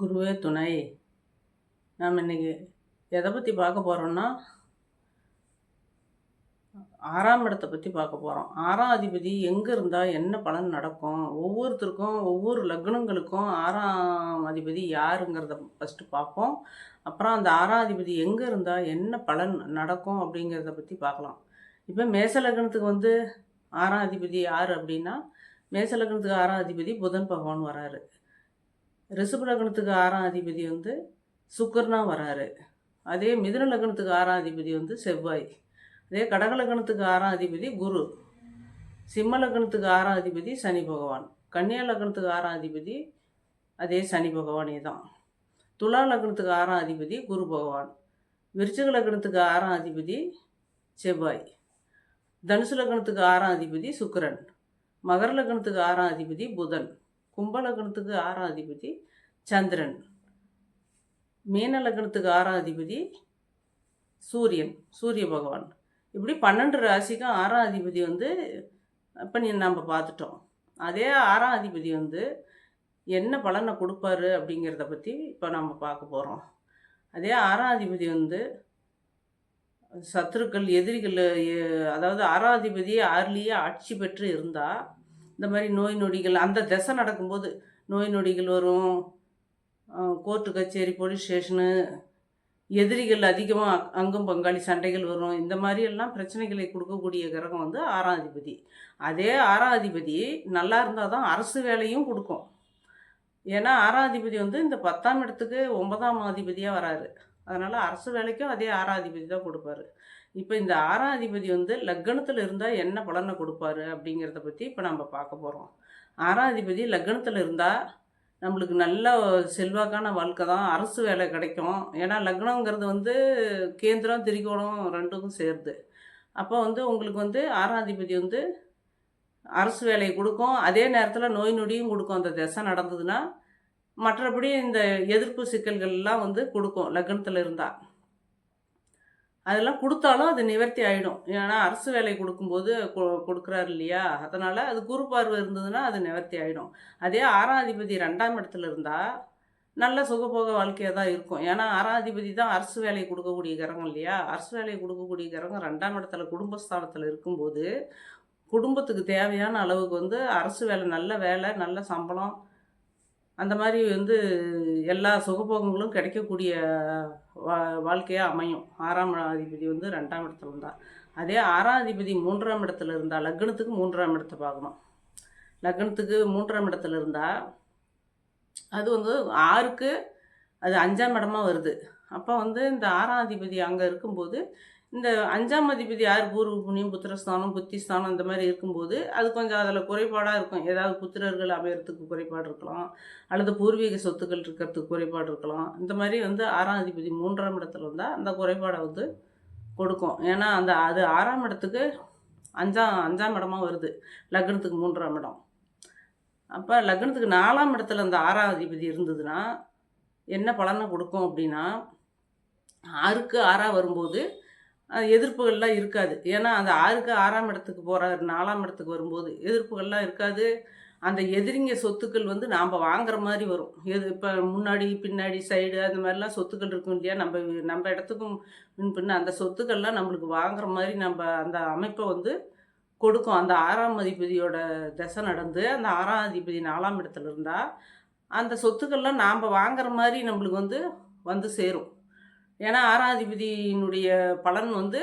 குருவே துணை. நாம் இன்னைக்கு எதை பற்றி பார்க்க போகிறோம்னா ஆறாம் இடத்தை பற்றி பார்க்க போகிறோம் ஆறாம் அதிபதி எங்கே இருந்தால் என்ன பலன் நடக்கும்? ஒவ்வொருத்தருக்கும் ஒவ்வொரு லக்னங்களுக்கும் ஆறாம் அதிபதி யாருங்கிறத ஃபஸ்ட்டு பார்ப்போம். அப்புறம் அந்த ஆறாம் அதிபதி எங்கே இருந்தால் என்ன பலன் நடக்கும் அப்படிங்கிறத பற்றி பார்க்கலாம். இப்போ மேச லக்னத்துக்கு வந்து ஆறாம் அதிபதி யார் அப்படின்னா மேச லக்னத்துக்கு ஆறாம் அதிபதி புதன் பகவான் வராரு. ரிஷப லக்னத்துக்கு ஆறாம் அதிபதி வந்து சுக்கர்னா வராரு. அதே மிதுன லக்னத்துக்கு ஆறாம் அதிபதி வந்து செவ்வாய். அதே கடக லக்னத்துக்கு ஆறாம் அதிபதி குரு. சிம்ம லக்னத்துக்கு ஆறாம் அதிபதி சனி பகவான். கன்னியா லக்னத்துக்கு ஆறாம் அதிபதி அதே சனி பகவானே தான். துலா லக்னத்துக்கு ஆறாம் அதிபதி குரு பகவான். விருச்சிக லக்னத்துக்கு ஆறாம் அதிபதி செவ்வாய். தனுசு லக்னத்துக்கு ஆறாம் அதிபதி சுக்கிரன். மகர லக்னத்துக்கு ஆறாம் அதிபதி புதன். கும்பலக்னத்துக்கு ஆறாம் அதிபதி சந்திரன். மீனலக்னத்துக்கு ஆறாம் அதிபதி சூரியன் சூரிய பகவான். இப்படி பன்னெண்டு ராசிக்கும் ஆறாம் அதிபதி வந்து இப்போ நீ நம்ம பார்த்துட்டோம். அதே ஆறாம் அதிபதி வந்து என்ன பலனை கொடுப்பாரு அப்படிங்கிறத பற்றி இப்போ நம்ம பார்க்க போகிறோம் அதே ஆறாம் அதிபதி வந்து சத்துருக்கள் எதிரிகள் அதாவது ஆறாம் அதிபதி ஆறுலேயே ஆட்சி பெற்று இருந்தால் இந்த மாதிரி நோய் நொடிகள் அந்த திசை நடக்கும்போது நோய் நொடிகள் வரும். கோர்ட்டு கச்சேரி போலீஸ் ஸ்டேஷனு எதிரிகள் அதிகமாக அங்கும் பங்காளி சண்டைகள் வரும். இந்த மாதிரி எல்லாம் பிரச்சனைகளை கொடுக்கக்கூடிய கிரகம் வந்து ஆறாம் அதிபதி. அதே ஆறாம் அதிபதி நல்லா இருந்தால் தான் அரசு வேலையும் கொடுக்கும். ஏன்னா ஆறாம் அதிபதி வந்து இந்த பத்தாம் இடத்துக்கு ஒன்பதாம் அதிபதியாக வராரு. அதனால் அரசு வேலைக்கும் அதே ஆறாம் அதிபதி தான் கொடுப்பாரு. இப்போ இந்த ஆறாம் அதிபதி வந்து லக்னத்தில் இருந்தால் என்ன பலனை கொடுப்பாரு அப்படிங்கிறத பற்றி இப்போ நம்ம பார்க்க போகிறோம் ஆறாம் அதிபதி லக்னத்தில் இருந்தால் நம்மளுக்கு நல்ல செல்வாக்கான வாழ்க்கை தான் அரசு வேலை கிடைக்கும். ஏன்னா லக்னங்கிறது வந்து கேந்திரம் திரிகோணம் ரெண்டுக்கும் சேருது அப்போ வந்து உங்களுக்கு வந்து ஆறாம் அதிபதி வந்து அரசு வேலையை கொடுக்கும். அதே நேரத்தில் நோய் நொடியும் கொடுக்கும். அந்த திசை நடந்ததுன்னா மற்றபடி இந்த எதிர்ப்பு சிக்கல்கள்லாம் வந்து கொடுக்கும் லக்னத்தில் இருந்தால் அதெல்லாம் கொடுத்தாலும் அது நிவர்த்தி ஆகிடும் ஏன்னா அரசு வேலை கொடுக்கும்போது கொ- கொடுக்குறாரு இல்லையா? அதனால் அது குரு பார்வை இருந்ததுன்னா அது நிவர்த்தி ஆகிடும் அதே ஆறாம் அதிபதி ரெண்டாம் இடத்துல இருந்தால் நல்ல சுகபோக வாழ்க்கையாக தான் இருக்கும். ஏன்னா ஆறாதிபதி தான் அரசு வேலையை கொடுக்கக்கூடிய கிரகம் இல்லையா? அரசு வேலையை கொடுக்கக்கூடிய கிரகம் ரெண்டாம் இடத்துல குடும்பஸ்தானத்தில் இருக்கும்போது குடும்பத்துக்கு தேவையான அளவுக்கு வந்து அரசு வேலை நல்ல வேலை நல்ல சம்பளம் அந்த மாதிரி வந்து எல்லா சுகபோகங்களும் கிடைக்கக்கூடிய வா வாழ்க்கையாக அமையும். ஆறாம் அதிபதி வந்து ரெண்டாம் இடத்துல இருந்தால் அதே ஆறாம் அதிபதி மூன்றாம் இடத்துல இருந்தால் லக்னத்துக்கு மூன்றாம் இடத்தை பார்க்கணும். லக்னத்துக்கு மூன்றாம் இடத்துல இருந்தால் அது வந்து ஆறுக்கு அது அஞ்சாம் இடமா வருது. அப்போ வந்து இந்த ஆறாம் அதிபதி அங்கே இருக்கும்போது இந்த அஞ்சாம் அதிபதி யார்? பூர்வ புண்ணியம் புத்திரஸ்தானம் புத்திஸ்தானம் அந்த மாதிரி இருக்கும்போது அது கொஞ்சம் அதில் குறைபாடாக இருக்கும். ஏதாவது புத்திரர்கள் அமையறதுக்கு குறைபாடு இருக்கலாம். அல்லது பூர்வீக சொத்துக்கள் இருக்கிறதுக்கு குறைபாடு இருக்கலாம். இந்த மாதிரி வந்து ஆறாம் அதிபதி மூன்றாம் இடத்துல வந்தால் அந்த குறைபாடை வந்து கொடுக்கும். ஏன்னா அந்த அது ஆறாம் இடத்துக்கு அஞ்சாம் அஞ்சாம் இடமாக வருது. லக்னத்துக்கு மூன்றாம் இடம். அப்போ லக்னத்துக்கு நாலாம் இடத்துல அந்த ஆறாம் அதிபதி இருந்ததுன்னா என்ன பலனை கொடுக்கும் அப்படின்னா ஆறுக்கு ஆறாக வரும்போது எதிர்ப்புகள்லாம் இருக்காது. ஏன்னா அந்த ஆறுக்கு ஆறாம் இடத்துக்கு போகிறாரு நாலாம் இடத்துக்கு வரும்போது எதிர்ப்புகள்லாம் இருக்காது. அந்த எதிரிங்க சொத்துக்கள் வந்து நாம் வாங்குற மாதிரி வரும். எது இப்போ முன்னாடி பின்னாடி சைடு அந்த மாதிரிலாம் சொத்துக்கள் இருக்கும் இல்லையா? நம்ம நம்ம இடத்துக்கும் முன் பின்ன அந்த சொத்துக்கள்லாம் நம்மளுக்கு வாங்குற மாதிரி நம்ம அந்த அமைப்பை வந்து கொடுக்கும். அந்த ஆறாம் அதிபதியோட தசை நடந்து அந்த ஆறாம் அதிபதி நாலாம் இடத்துல இருந்தால் அந்த சொத்துக்கள்லாம் நாம் வாங்குற மாதிரி நம்மளுக்கு வந்து வந்து சேரும். ஏன்னா ஆறாதிபதியினுடைய பலன் வந்து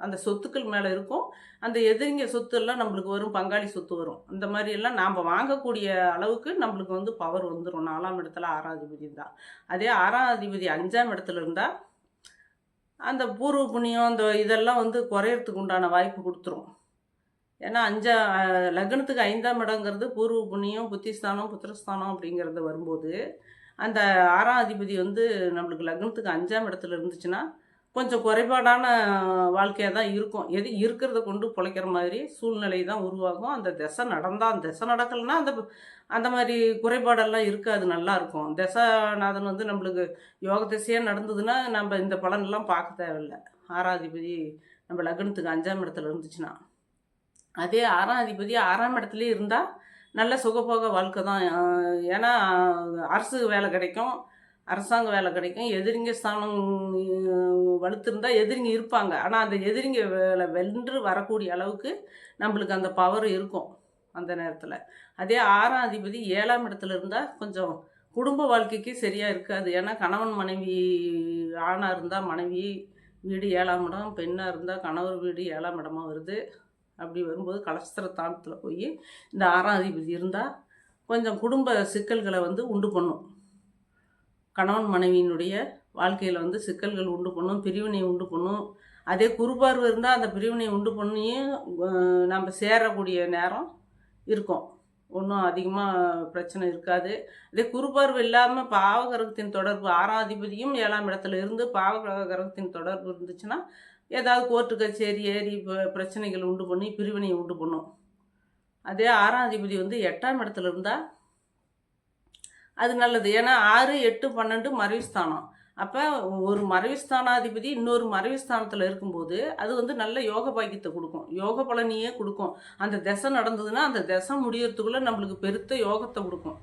அந்த சொத்துக்கள் மேலே இருக்கும். அந்த எதிரிங்க சொத்து எல்லாம் நம்மளுக்கு வரும் பங்காளி சொத்து வரும். இந்த மாதிரி எல்லாம் நாம் வாங்கக்கூடிய அளவுக்கு நம்மளுக்கு வந்து பவர் வந்துடும் நாலாம் இடத்துல ஆறாம் தான். அதே ஆறாம் அதிபதி அஞ்சாம் இடத்துல இருந்தால் அந்த பூர்வ புண்ணியம் அந்த இதெல்லாம் வந்து குறையறதுக்கு உண்டான வாய்ப்பு கொடுத்துரும். ஏன்னா அஞ்சா லக்னத்துக்கு ஐந்தாம் இடங்கிறது பூர்வ புண்ணியம் புத்திஸ்தானம் புத்திரஸ்தானம் அப்படிங்கிறது வரும்போது அந்த ஆறாம் அதிபதி வந்து நம்மளுக்கு லக்னத்துக்கு அஞ்சாம் இடத்துல இருந்துச்சுன்னா கொஞ்சம் குறைபாடான வாழ்க்கையாக தான் இருக்கும். எது இருக்கிறத கொண்டு பிழைக்கிற மாதிரி சூழ்நிலை தான் உருவாகும். அந்த திசை நடந்தால் அந்த திசை நடக்கலைன்னா அந்த அந்த மாதிரி குறைபாடெல்லாம் இருக்காது நல்லாயிருக்கும் திசாநாதன் வந்து நம்மளுக்கு யோக திசையாக நடந்ததுன்னா நம்ம இந்த பலனெல்லாம் பார்க்க தேவையில்லை. ஆறாம் அதிபதி நம்ம லக்னத்துக்கு அஞ்சாம் இடத்துல இருந்துச்சுன்னா. அதே ஆறாம் அதிபதி ஆறாம் இடத்துலேயே இருந்தால் நல்ல சுகபோக வாழ்க்கை தான். ஏன்னா அரசு வேலை கிடைக்கும். அரசாங்க வேலை கிடைக்கும். எதிரிங்க ஸ்தானம் அஹ், வலுத்திருந்தா எதிரிங்க இருப்பாங்க. ஆனால் அந்த எதிரிங்க வேலை வென்று வரக்கூடிய அளவுக்கு நம்மளுக்கு அந்த பவர் இருக்கும் அந்த நேரத்தில். அதே ஆறாம் அதிபதி ஏழாம் இடத்துல இருந்தால் கொஞ்சம் குடும்ப வாழ்க்கைக்கு சரியாக இருக்காது. ஏன்னா கணவன் மனைவி ஆணாக இருந்தால் மனைவி வீடு ஏழாம் இடம் பெண்ணாக இருந்தால் கணவர் வீடு ஏழாம் இடமா வருது. அப்படி வரும்போது கலஸ்திரத்தானத்தில் போய் இந்த ஆறாம் அதிபதி இருந்தால் கொஞ்சம் குடும்ப சிக்கல்களை வந்து உண்டு பண்ணும். கணவன் மனைவியினுடைய வாழ்க்கையில் வந்து சிக்கல்கள் உண்டு பண்ணும் பிரிவினை உண்டு பண்ணும். அதே குறுபார்வை இருந்தால் அந்த பிரிவினை உண்டு பண்ணியும் நம்ம சேரக்கூடிய நேரம் இருக்கும். ஒன்றும் அதிகமாக பிரச்சனை இருக்காது. அதே குறுபார்வை இல்லாமல் பாவகரகத்தின் தொடர்பு ஆறாம் அதிபதியும் ஏழாம் இடத்துல இருந்து பாவகரகத்தின் தொடர்பு இருந்துச்சுன்னா ஏதாவது கோர்ட்டு கச்சேரி ஏறி பிரச்சனைகள் உண்டு பண்ணி பிரிவினையை உண்டு பண்ணும். அதே ஆறாம் அதிபதி வந்து எட்டாம் இடத்துல இருந்தால் அது நல்லது. ஏன்னா ஆறு எட்டு பன்னெண்டு மறைவுஸ்தானம். அப்போ ஒரு மறைவுஸ்தானாதிபதி இன்னொரு மறைவுஸ்தானத்தில் இருக்கும்போது அது வந்து நல்ல யோக பாக்கியத்தை கொடுக்கும். யோக பலனையே கொடுக்கும். அந்த திசை நடந்ததுன்னா அந்த திசை முடியறதுக்குள்ளே நம்மளுக்கு பெருத்த யோகத்தை கொடுக்கும்.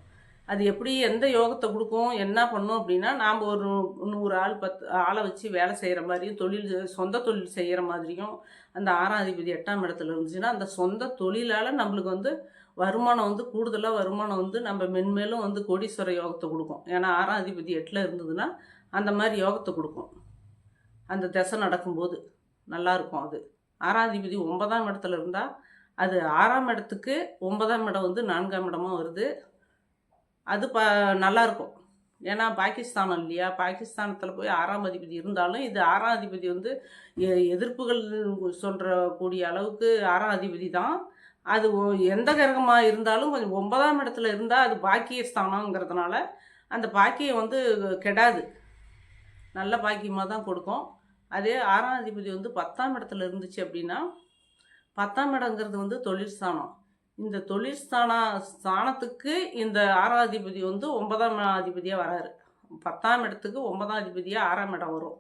அது எப்படி எந்த யோகத்தை கொடுக்கும் என்ன பண்ணும் அப்படின்னா நாம் ஒரு நூறு ஆள் பத்து ஆளை வச்சு வேலை செய்கிற மாதிரியும் தொழில் சொந்த தொழில் செய்கிற மாதிரியும் அந்த ஆறாம் அதிபதி எட்டாம் இடத்துல இருந்துச்சுன்னா அந்த சொந்த தொழிலால் நம்மளுக்கு வந்து வருமானம் வந்து கூடுதலாக வருமானம் வந்து நம்ம மென்மேலும் வந்து கோடீஸ்வர யோகத்தை கொடுக்கும். ஏன்னா ஆறாம் அதிபதி எட்டில் இருந்ததுன்னா அந்த மாதிரி யோகத்தை கொடுக்கும். அந்த திசை நடக்கும்போது நல்லாயிருக்கும் அது. ஆறாம் அதிபதி ஒன்பதாம் இடத்துல இருந்தால் அது ஆறாம் இடத்துக்கு ஒன்பதாம் இடம் வந்து நான்காம் இடமாக வருது. அது ப நல்லா இருக்கும் ஏன்னா பாகிஸ்தானம் இல்லையா? பாகிஸ்தானத்தில் போய் ஆறாம் அதிபதி இருந்தாலும் இது ஆறாம் அதிபதி வந்து எ- எதிர்ப்புகள் சொல்கிற கூடிய அளவுக்கு ஆறாம் அதிபதி தான். அது ஒ- எந்த கிரகமாக இருந்தாலும் கொஞ்சம் ஒன்பதாம் இடத்துல இருந்தால் அது பாக்கியஸ்தானங்கிறதுனால அந்த பாக்கியம் வந்து கெடாது. நல்ல பாக்கியமாக தான் கொடுக்கும். அதே ஆறாம் அதிபதி வந்து பத்தாம் இடத்துல இருந்துச்சு அப்படின்னா பத்தாம் இடங்கிறது வந்து தொழிற்சானம் இந்த தொழில் ஸ்தான ஸ்தானத்துக்கு இந்த ஆறாம் அதிபதி வந்து ஒன்பதாம் அதிபதியாக வராரு. பத்தாம் இடத்துக்கு ஒன்பதாம் அதிபதியாக ஆறாம் இடம் வரும்.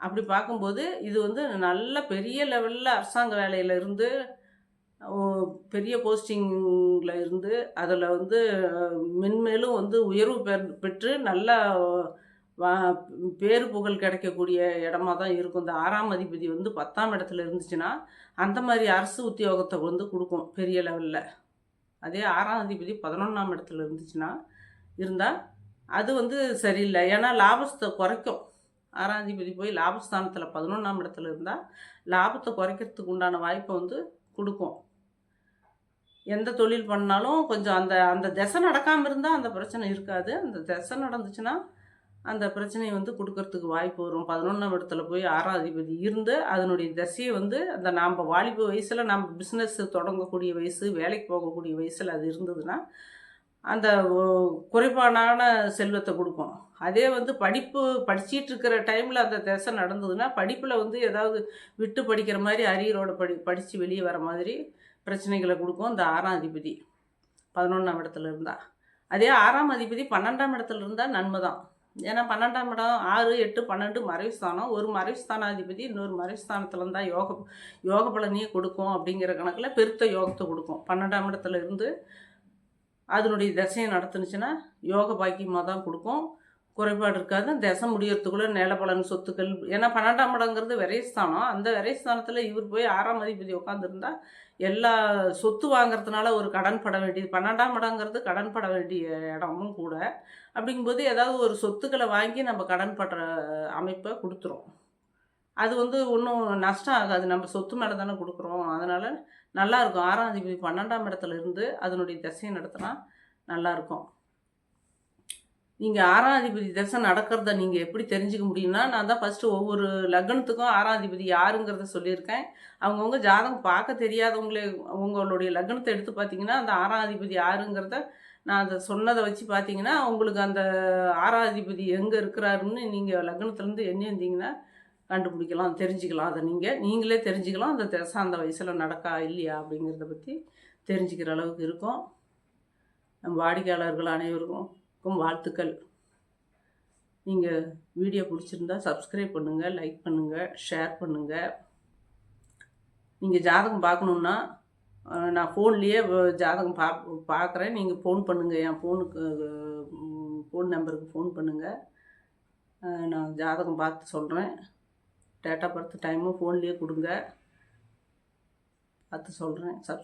அப்படி பார்க்கும்போது இது வந்து நல்ல பெரிய லெவலில் அரசாங்க வேலையில் இருந்து பெரிய போஸ்டிங்கில் இருந்து அதில் வந்து மென்மேலும் வந்து உயர்வு பெற்- பெற்று நல்ல பேரு புகழ் கிடைக்கக்கூடிய இடமா தான் இருக்கும். இந்த ஆறாம் அதிபதி வந்து பத்தாம் இடத்துல இருந்துச்சுன்னா அந்த மாதிரி அரசு உத்தியோகத்தை வந்து கொடுக்கும் பெரிய லெவலில். அதே ஆறாம் அதிபதி பதினொன்றாம் இடத்துல இருந்துச்சுன்னா இருந்தால் அது வந்து சரியில்லை. ஏன்னா லாபத்தை குறைக்கும். ஆறாம் அதிபதி போய் லாபஸ்தானத்தில் பதினொன்றாம் இடத்துல இருந்தால் லாபத்தை குறைக்கிறதுக்கு உண்டான வாய்ப்பை வந்து கொடுக்கும். எந்த தொழில் பண்ணாலும் கொஞ்சம் அந்த அந்த திசை நடக்காமல் இருந்தால் அந்த பிரச்சனை இருக்காது. அந்த திசை நடந்துச்சுன்னா அந்த பிரச்சனையை வந்து கொடுக்கறதுக்கு வாய்ப்பு வரும். பதினொன்றாம் இடத்துல போய் ஆறாம் அதிபதி இருந்து அதனுடைய திசையை வந்து அந்த நாம் வாலிப வயசில் நம்ம பிஸ்னஸ் தொடங்கக்கூடிய வயசு வேலைக்கு போகக்கூடிய வயசில் அது இருந்ததுன்னா அந்த குறைபாடான செல்வத்தை கொடுக்கும். அதே வந்து படிப்பு படிச்சிட்டு இருக்கிற டைமில் அந்த திசை நடந்ததுன்னா படிப்பில் வந்து ஏதாவது விட்டு படிக்கிற மாதிரி அரியரோட படி படித்து வெளியே வர மாதிரி பிரச்சனைகளை கொடுக்கும் இந்த ஆறாம் அதிபதி பதினொன்றாம் இடத்துல இருந்தால் அதே ஆறாம் அதிபதி பன்னெண்டாம் இடத்துல இருந்தால் நன்மை தான் ஏன்னா பன்னெண்டாம் இடம் ஆறு எட்டு பன்னெண்டு மறைவுஸ்தானம். ஒரு மறைவுஸ்தானாதிபதி இன்னொரு மறைவுஸ்தானத்தில் இருந்தால் யோக யோக பலனையே கொடுக்கும் அப்படிங்கிற கணக்கில் பெருத்த யோகத்தை கொடுக்கும். பன்னெண்டாம் இடத்துல இருந்து அதனுடைய தசையை நடத்துனுச்சுன்னா யோக பாக்கியமாக தான் கொடுக்கும். குறைபாடு இருக்காது. திசை முடியறதுக்குள்ளே நிலப்பலன் சொத்துக்கள் ஏன்னா பன்னெண்டாம் இடங்கிறது விரைஸ்தானம் அந்த விரைஸ்தானத்தில் இவர் போய் ஆறாம் அதிபதி உட்காந்துருந்தா எல்லா சொத்து வாங்குறதுனால ஒரு கடன் பட வேண்டியது பன்னெண்டாம் இடங்கிறது கடன் பட வேண்டிய இடமும் கூட. அப்படிங்கும்போது ஏதாவது ஒரு சொத்துக்களை வாங்கி நம்ம கடன் படுற அமைப்பை கொடுத்துரும். அது வந்து ஒன்றும் நஷ்டம் ஆகாது. நம்ம சொத்து மேலே தானே கொடுக்குறோம். அதனால் நல்லா இருக்கும். ஆறாம் அதிபதி பன்னெண்டாம் இடத்துல இருந்து அதனுடைய திசையை நடத்தினா நல்லாயிருக்கும் நீங்கள் ஆறாதிபதி அதிபதி நடக்கிறத நீங்கள் எப்படி தெரிஞ்சுக்க முடியும்னா நான் தான் ஃபஸ்ட்டு ஒவ்வொரு லக்னத்துக்கும் ஆறாதிபதி யாருங்கிறத சொல்லியிருக்கேன். அவங்கவுங்க ஜாதகம் பார்க்க தெரியாதவங்களே உங்களுடைய லக்னத்தை எடுத்து பார்த்தீங்கன்னா அந்த ஆறாதிபதி யாருங்கிறத நான் அதை சொன்னதை வச்சு பார்த்தீங்கன்னா உங்களுக்கு அந்த ஆறாதிபதி எங்கே இருக்கிறாருன்னு நீங்கள் லக்னத்துலேருந்து என்ன இருந்தீங்கன்னா கண்டுபிடிக்கலாம் தெரிஞ்சுக்கலாம். அதை நீங்கள் நீங்களே தெரிஞ்சுக்கலாம் அந்த திசை அந்த வயசில் நடக்கா இல்லையா அப்படிங்கிறத பற்றி தெரிஞ்சுக்கிற அளவுக்கு இருக்கும். நம் வாடிக்கையாளர்கள் அனைவருக்கும் வாழ்த்துக்கள். நீங்கள் வீடியோ பிடிச்சிருந்தா சப்ஸ்கிரைப் பண்ணுங்கள் லைக் பண்ணுங்கள் ஷேர் பண்ணுங்கள் நீங்கள் ஜாதகம் பார்க்கணுன்னா நான் ஃபோன்லேயே ஜாதகம் பா பார்க்குறேன் நீங்கள் ஃபோன் பண்ணுங்கள் என் ஃபோனுக்கு ஃபோன் நம்பருக்கு ஃபோன் பண்ணுங்கள் நான் ஜாதகம் பார்த்து சொல்கிறேன் டேட் ஆஃப் பர்த் டைமும் ஃபோன்லேயே கொடுங்க. பார்த்து சொல்கிறேன் சப்ஸ்